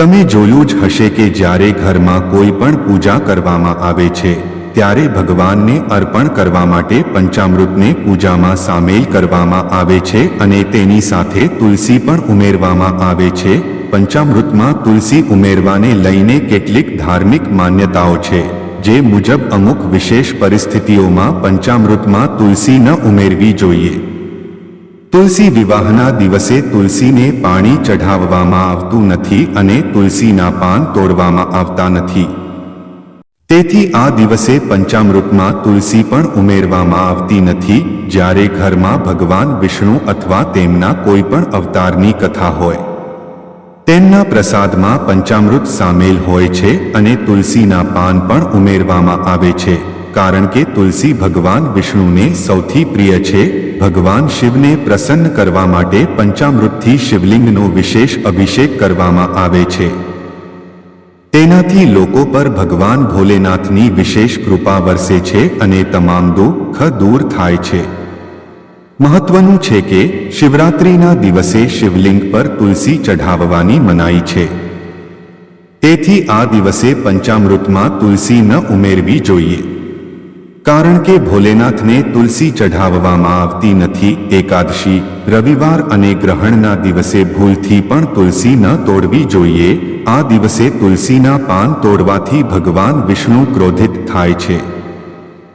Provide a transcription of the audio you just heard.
તમે જોયું જ હશે કે જ્યારે ઘરમાં કોઈ પણ પૂજા કરવામાં આવે છે, ત્યારે ભગવાનને અર્પણ કરવા માટે પંચામૃતને પૂજામાં સામેલ કરવામાં આવે છે અને તેની સાથે તુલસી પણ ઉમેરવામાં આવે છે. પંચામૃતમાં તુલસી ઉમેરવાને લઈને કેટલીક ધાર્મિક માન્યતાઓ છે, જે મુજબ અમુક વિશેષ પરિસ્થિતિઓમાં પંચામૃતમાં તુલસી ન ઉમેરવી જોઈએ. તુલસી વિવાહના દિવસે તુલસીને પાણી ચઢાવવામાં આવતું નથી અને તુલસીના પાન તોડવામાં આવતા નથી. તેથી આ દિવસે પંચામૃતમાં તુલસી પણ ઉમેરવામાં આવતી નથી, જ્યારે ઘરમાં ભગવાન વિષ્ણુ અથવા તેમના કોઈ પણ અવતારની કથા હોય. તેમના પ્રસાદમાં પંચામૃત સામેલ હોય છે અને તુલસીના પાન પણ ઉમેરવામાં આવે છે, કારણ કે તુલસી ભગવાન વિષ્ણુને સૌથી પ્રિય છે ભગવાન શિવને પ્રસન્ન કરવા માટે પંચામૃતથી શિવલિંગનો વિશેષ અભિષેક કરવામાં આવે છે. તેનાથી લોકો પર ભગવાન ભોલેનાથની વિશેષ કૃપા વરસે છે અને તમામ દુઃખ દૂર થાય છે. મહત્વનું છે કે શિવરાત્રિના દિવસે શિવલિંગ પર તુલસી ચઢાવવાની મનાઈ છે. તેથી આ દિવસે પંચામૃતમાં તુલસી ન ઉમેરવી જોઈએ. કારણ કે ભોલેનાથને તુલસી ચઢાવવામાં આવતી નથી, એકાદશી, રવિવાર અને ગ્રહણના દિવસે ભૂલથી પણ તુલસી ન તોડવી જોઈએ. આ દિવસે તુલસીના પાન તોડવાથી ભગવાન વિષ્ણુ ક્રોધિત થાય છે.